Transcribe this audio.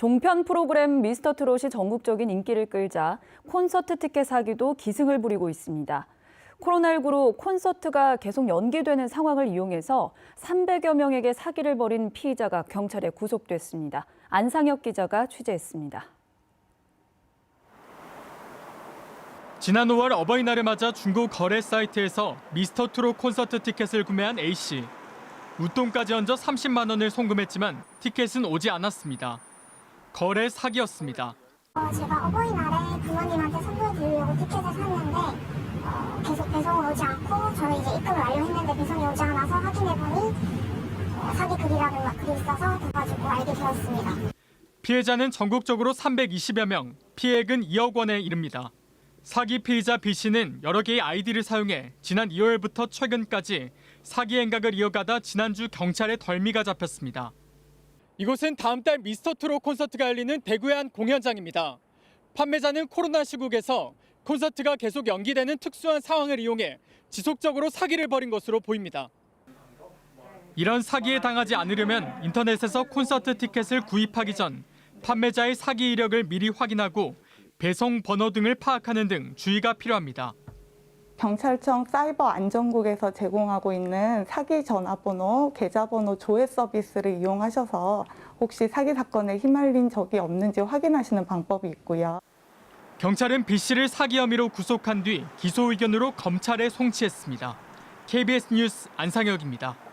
종편 프로그램 미스터 트롯이 전국적인 인기를 끌자 콘서트 티켓 사기도 기승을 부리고 있습니다. 코로나19로 콘서트가 계속 연기되는 상황을 이용해서 300여 명에게 사기를 벌인 피의자가 경찰에 구속됐습니다. 안상혁 기자가 취재했습니다. 지난 5월 어버이날을 맞아 중고 거래 사이트에서 미스터 트롯 콘서트 티켓을 구매한 A 씨. 웃돈까지 얹어 30만 원을 송금했지만 티켓은 오지 않았습니다. 거래 사기였습니다. 어, 제가 어버이날에 부모님한테 선물 드리려고 티켓을 샀는데 어, 계속 배송이 오지 않고 저는 이제 입금을 완료했는데 배송이 오지 않아서 확인해보니 어, 사기 글이라는 막 글이 있어서 돼가지고 알게 되었습니다. 피해자는 전국적으로 320여 명, 피해액은 2억 원에 이릅니다. 사기 피의자 B 씨는 여러 개의 아이디를 사용해 지난 2월부터 최근까지 사기 행각을 이어가다 지난주 경찰에 덜미가 잡혔습니다. 이곳은 다음 달 미스터 트롯 콘서트가 열리는 대구의 한 공연장입니다. 판매자는 코로나 시국에서 콘서트가 계속 연기되는 특수한 상황을 이용해 지속적으로 사기를 벌인 것으로 보입니다. 이런 사기에 당하지 않으려면 인터넷에서 콘서트 티켓을 구입하기 전 판매자의 사기 이력을 미리 확인하고 배송 번호 등을 파악하는 등 주의가 필요합니다. 경찰청 사이버 안전국에서 제공하고 있는 사기 전화번호, 계좌번호 조회 서비스를 이용하셔서 혹시 사기 사건에 휘말린 적이 없는지 확인하시는 방법이 있고요. 경찰은 B 씨를 사기 혐의로 구속한 뒤 기소 의견으로 검찰에 송치했습니다. KBS 뉴스 안상혁입니다.